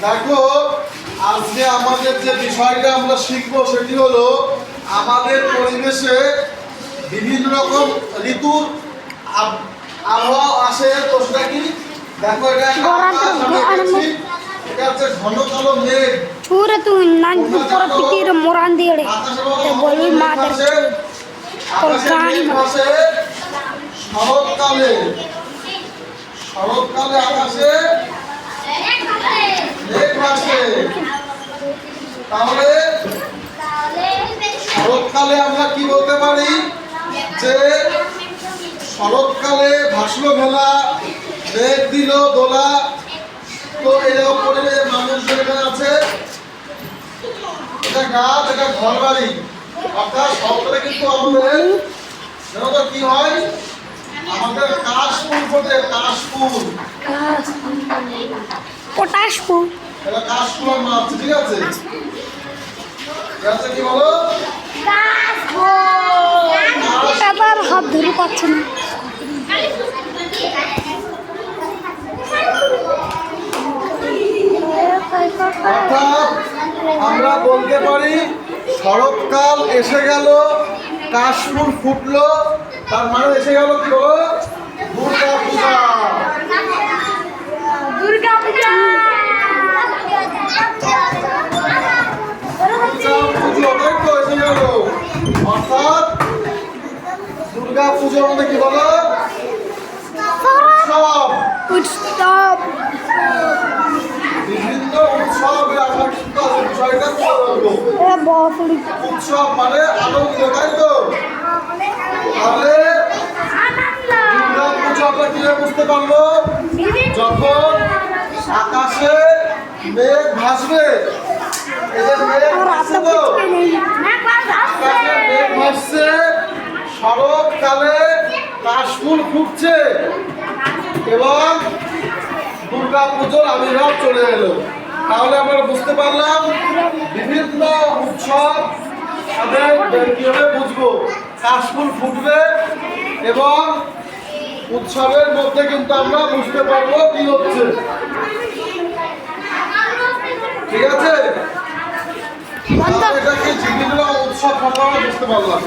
দেখো আজকে আমাদের যে বিষয়টা আমরা শিখব সেটি হলো আমাদের পরিবেশে বিভিন্ন রকম ঋতুর আবহাওয়া আসে তো সেটা কি? দেখো এটা এটা হচ্ছে ঘন কালো মেঘ। পুরো তুই নানপুর পুরো শরৎকালে শরৎকালে আকাশে তাহলে শরৎকালে আমরা কি বলতে পারি? যে শরৎকালে ভাসলো ভেলা মেঘ দিল দোলা। তো এরকম পরিবেশে মানুষজন এখানে আছে এটা গাছ এটা ঘর বাড়ি অর্থাৎ শরৎকালে কিন্তু আমাদের জানো তো কি হয়? আমাদের কাশফুল ফোটে কাশফুল। পটাশ ফুল। এটা কাশফুল মাছ ঠিক আছে? কি বলো? এবার হাত ধরে পাচ্ছে না। আমরা বলতে পারি শরৎকাল এসে গেল কাশফুল ফুটলো তার মানে এসে গেল কি বলো দুর্গা পূজা দুর্গা পূজা পূজা পুজো তাই তো এসে গেল অর্থাৎ দুর্গা পুজোর মধ্যে কি বলো? উৎসব। বিভিন্ন উৎসবে আমরা কিন্তু আছে বিষয়টা উৎসব মানে আনন্দ তাই তো? তাহলে দুর্গা পুজো আমরা কীভাবে বুঝতে পারব? যখন আকাশে মেঘ ভাসবে যে মেঘ শরৎকালে কাশফুল ফুটছে এবং দুর্গা পুজোর আবির্ভাব চলে এলো। তাহলে আমরা বুঝতে পারলাম বিভিন্ন উৎসব আমাদের কীভাবে বুঝব। কাশফুল ফুটবে এবং উৎসবের মধ্যে কিন্তু আমরা বুঝতে পারব কি হচ্ছে। ঠিক আছে? তাহলে এটা কি বিভিন্ন উৎসব সম্পর্কে বুঝতে পারলাম।